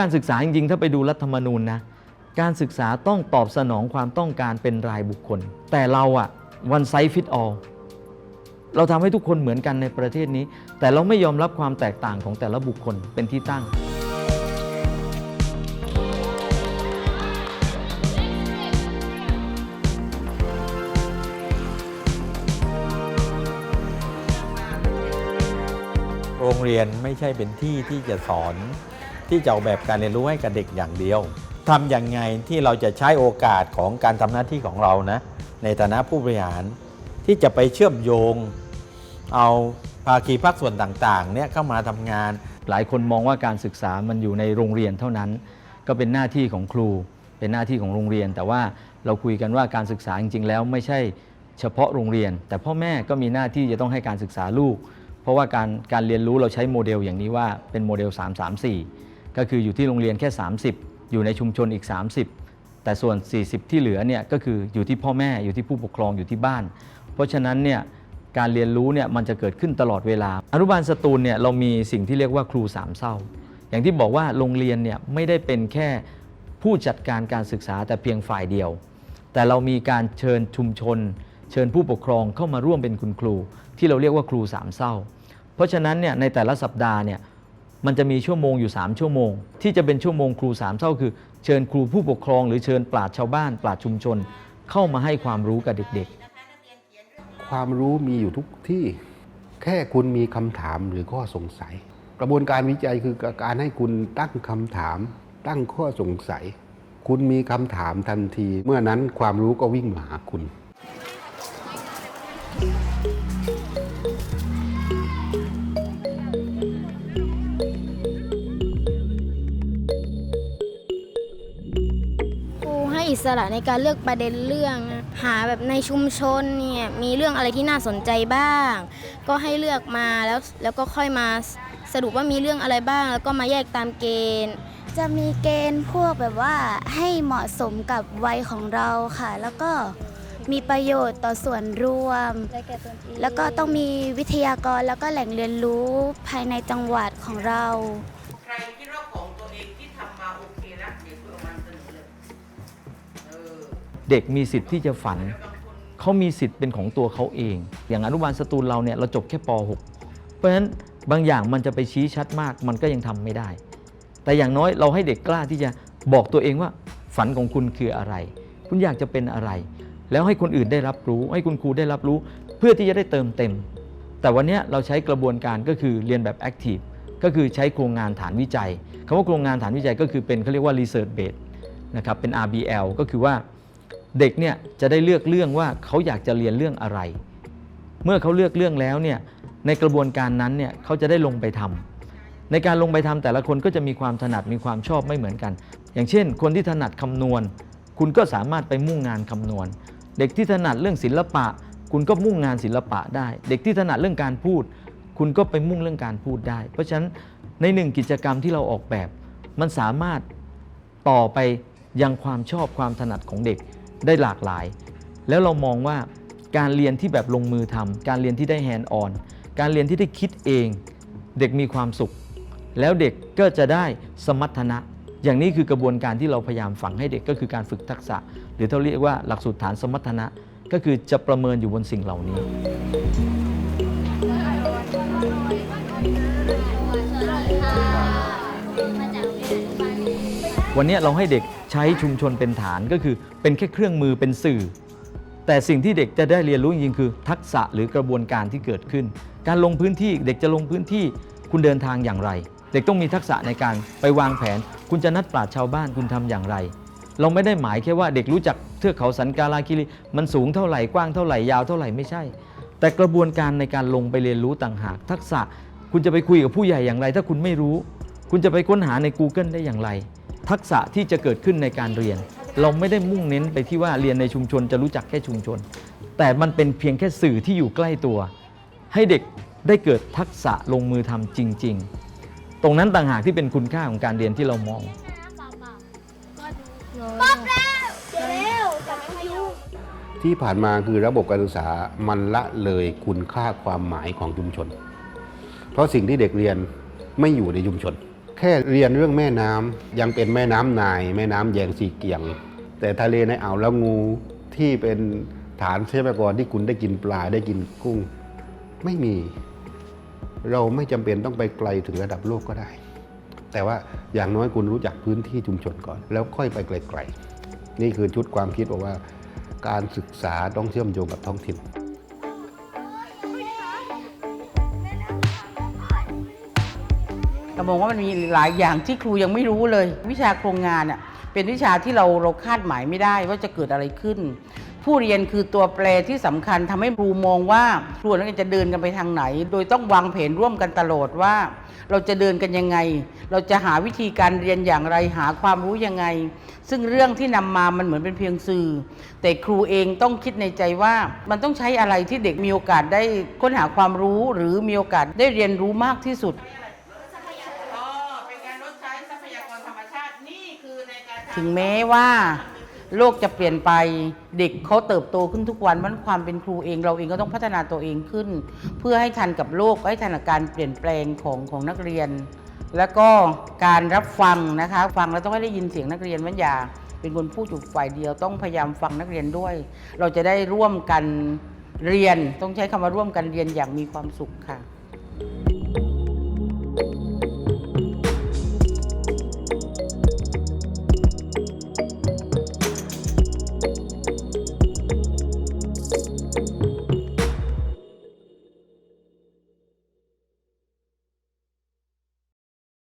การศึกษาจริงๆ ถ้าไปดูรัฐธรรมนูญนะ การศึกษาต้องตอบสนองความต้องการเป็นรายบุคคล แต่เราอะ one size fit all เราทำให้ทุกคนเหมือนกันในประเทศนี้ แต่เราไม่ยอมรับความแตกต่างของแต่ละบุคคลเป็นที่ตั้ง โรงเรียนไม่ใช่เป็นที่ที่จะสอน ที่จะออกแบบการเรียนรู้ให้กับเด็กอย่างเดียวทำอย่างไงที่เราจะใช้โอกาสของการทำหน้าที่ของเรานะในฐานะผู้บริหาร ที่จะไปเชื่อมโยง เอาภาคีภาคส่วนต่างๆเนี่ยเข้ามาทำงาน หลายคนมองว่าการศึกษามันอยู่ในโรงเรียนเท่านั้น ก็เป็นหน้าที่ของครู เป็นหน้าที่ของโรงเรียน แต่ว่าเราคุยกันว่าการศึกษาจริง ๆ แล้วไม่ใช่เฉพาะโรงเรียน แต่พ่อแม่ก็มีหน้าที่จะต้องให้การศึกษาลูก เพราะว่าการการเรียนรู้เราใช้โมเดลอย่างนี้ว่าเป็นโมเดล 334 ก็คืออยู่ที่โรงเรียนแค่ 30 อยู่ในชุมชนอีก 30 แต่ส่วน 40 ที่เหลือเนี่ยก็คืออยู่ที่พ่อแม่อยู่ที่ผู้ปกครองอยู่ที่บ้าน เพราะฉะนั้นเนี่ยการเรียนรู้เนี่ยมันจะเกิดขึ้นตลอดเวลา อนุบาลสตูลเนี่ยเรามีสิ่งที่เรียกว่าครูสามเศร้า อย่างที่บอกว่าโรงเรียนเนี่ยไม่ได้เป็นแค่ผู้จัดการการศึกษาแต่เพียงฝ่ายเดียว แต่เรามีการเชิญชุมชน เชิญผู้ปกครองเข้ามาร่วมเป็นคุณครู ที่เราเรียกว่าครูสามเศร้า เพราะฉะนั้นเนี่ยในแต่ละสัปดาห์เนี่ย มันจะมีชั่วโมงอยู่ 3 ชั่วโมง ที่จะเป็นชั่วโมงครูสามเศร้าคือ เชิญครูผู้ปกครอง หรือเชิญปราชญ์ชาวบ้าน ปราชญ์ชุมชน เข้ามาให้ความรู้กับเด็กๆ ความรู้มีอยู่ทุกที่แค่คุณมีคำถามหรือข้อสงสัย กระบวนการวิจัยคือการให้คุณตั้งคำถาม ตั้งข้อสงสัย คุณมีคำถามทันที เมื่อนั้นความรู้ก็วิ่งมาหาคุณ สระในการเลือกประเด็นเรื่องนะหาแบบในชุมชนเนี่ยมีเรื่องอะไรที่น่าสนใจบ้าง ก็ให้เลือกมาแล้วแล้วก็ค่อยมาสรุปว่ามีเรื่องอะไรบ้าง แล้วก็มาแยกตามเกณฑ์ จะมีเกณฑ์พวกแบบว่าให้เหมาะสมกับวัยของเราค่ะ แล้วก็มีประโยชน์ต่อส่วนรวม แล้วก็ต้องมีวิทยากรแล้วก็แหล่งเรียนรู้ภายในจังหวัดของเรา เด็กมีสิทธิ์ที่จะฝัน เขามีสิทธิ์เป็นของตัวเขาเอง อย่างอนุบาลสตูลเราเนี่ยเราจบแค่ป .6 เพราะฉะนั้นบางอย่างมันจะไปชี้ชัดมากมันก็ยังทำไม่ได้ แต่อย่างน้อยเราให้เด็กกล้าที่จะบอกตัวเองว่าฝันของคุณคืออะไร คุณอยากจะเป็นอะไร แล้วให้คนอื่นได้รับรู้ ให้คุณครูได้รับรู้ เพื่อที่จะได้เติมเต็ม แต่วันนี้เราใช้กระบวนการก็คือเรียนแบบแอคทีฟก็คือใช้โครงงานฐานวิจัยคำว่าโครงงานฐานวิจัยก็คือเป็นเขาเรียกว่า research base นะครับเป็น RBL ก็คือว่า เด็กเนี่ยจะได้เลือกเรื่องว่าเขาอยากจะเรียนเรื่องอะไร เมื่อเขาเลือกเรื่องแล้วเนี่ยในกระบวนการนั้นเนี่ยเขาจะได้ลงไปทำในการลงไปทำแต่ละคนก็จะมีความถนัดมีความชอบไม่เหมือนกัน อย่างเช่น คนที่ถนัดคำนวณ คุณก็สามารถไปมุ่งงานคำนวณ เด็กที่ถนัดเรื่องศิลปะ คุณก็มุ่งงานศิลปะได้ เด็กที่ถนัดเรื่องการพูด คุณก็ไปมุ่งเรื่องการพูดได้ เพราะฉะนั้นในหนึ่งกิจกรรมที่เราออกแบบ มันสามารถต่อไปยังความชอบความถนัดของเด็ก ได้หลากหลาย แล้วเรามองว่าการเรียนที่แบบลงมือทำการเรียนที่ได้แฮนด์ออน การเรียนที่ได้คิดเอง เด็กมีความสุข แล้วเด็กก็จะได้สมรรถนะ อย่างนี้คือกระบวนการที่เราพยายามฝังให้เด็กก็คือการฝึกทักษะ หรือที่เราเรียกว่าหลักสูตรฐานสมรรถนะ ก็คือจะประเมินอยู่บนสิ่งเหล่านี้ วันนี้เราให้เด็กใช้ชุมชนเป็นฐานก็คือเป็นแค่เครื่องมือเป็นสื่อ แต่สิ่งที่เด็กจะได้เรียนรู้จริงๆคือ ทักษะหรือกระบวนการที่เกิดขึ้น การลงพื้นที่เด็กจะลงพื้นที่คุณเดินทางอย่างไร เด็กต้องมีทักษะในการไปวางแผน คุณจะนัดปราชชาวบ้านคุณทำอย่างไร เราไม่ได้หมายแค่ว่าเด็กรู้จักเทือกเขาสันกาลาคิริมันสูงเท่าไหร่กว้างเท่าไหร่ยาวเท่าไหร่ไม่ใช่ แต่กระบวนการในการลงไปเรียนรู้ต่างหาก ทักษะคุณจะไปคุยกับผู้ใหญ่อย่างไร ถ้าคุณไม่รู้ คุณจะไปค้นหาใน Google ได้อย่างไร ทักษะที่จะเกิดขึ้นในการเรียน เราไม่ได้มุ่งเน้นไปที่ว่าเรียนในชุมชนจะรู้จักแค่ชุมชน แต่มันเป็นเพียงแค่สื่อที่อยู่ใกล้ตัว ให้เด็กได้เกิดทักษะลงมือทำจริง ๆ ตรงนั้นต่างหากที่เป็นคุณค่าของการเรียนที่เรามองที่ผ่านมาคือระบบการศึกษามันละเลยคุณค่าความหมายของชุมชน เพราะสิ่งที่เด็กเรียนไม่อยู่ในชุมชน แค่เรียนเรื่องแม่น้ำยังเป็นแม่น้ำนาย แม่น้ำแยงสีเกียง แต่ทะเลในอ่าวละงูที่เป็นฐานทรัพยากรที่คุณได้กินปลาได้กินกุ้ง ไม่มี เราไม่จำเป็นต้องไปไกลถึงระดับโลกก็ได้ แต่ว่าอย่างน้อยคุณรู้จักพื้นที่ชุมชนก่อน แล้วค่อยไปไกลๆนี่คือชุดความคิดบอกว่า การศึกษาต้องเชื่อมโยงกับท้องถิ่น มองว่ามันมีหลายอย่างที่ครูยังไม่รู้เลย วิชาโครงงานอะเป็นวิชาที่เราเราคาดหมายไม่ได้ว่าจะเกิดอะไรขึ้น ผู้เรียนคือตัวแปรที่สำคัญทำให้ครูมองว่าครูนักเรียนจะเดินกันไปทางไหน โดยต้องวางแผนร่วมกันตลอดว่า เราจะเดินกันยังไง เราจะหาวิธีการเรียนอย่างไรหาความรู้ยังไง ซึ่งเรื่องที่นำมามันเหมือนเป็นเพียงสื่อ แต่ครูเองต้องคิดในใจว่ามันต้องใช้อะไรที่เด็กมีโอกาสได้ค้นหาความรู้ หรือมีโอกาสได้เรียนรู้มากที่สุด อ๋อ เป็นการลดใช้ทรัพยากรธรรมชาติ นี่คือในการทำ ถึงแม้ว่าโลกจะเปลี่ยนไปเด็กเขาเติบโตขึ้นทุกวันมันความเป็นครูเองเราเองก็ต้องพัฒนาตัวเองขึ้น เพื่อให้ทันกับโลกให้ทันกับการเปลี่ยนแปลงของของนักเรียน แล้วก็การรับฟังนะคะ ฟังแล้วต้องให้ได้ยินเสียงนักเรียนมันอย่าเป็นคนพูดอยู่ฝ่ายเดียวต้องพยายามฟังนักเรียนด้วย เราจะได้ร่วมกันเรียนต้องใช้คำว่าร่วมกันเรียนอย่างมีความสุขค่ะ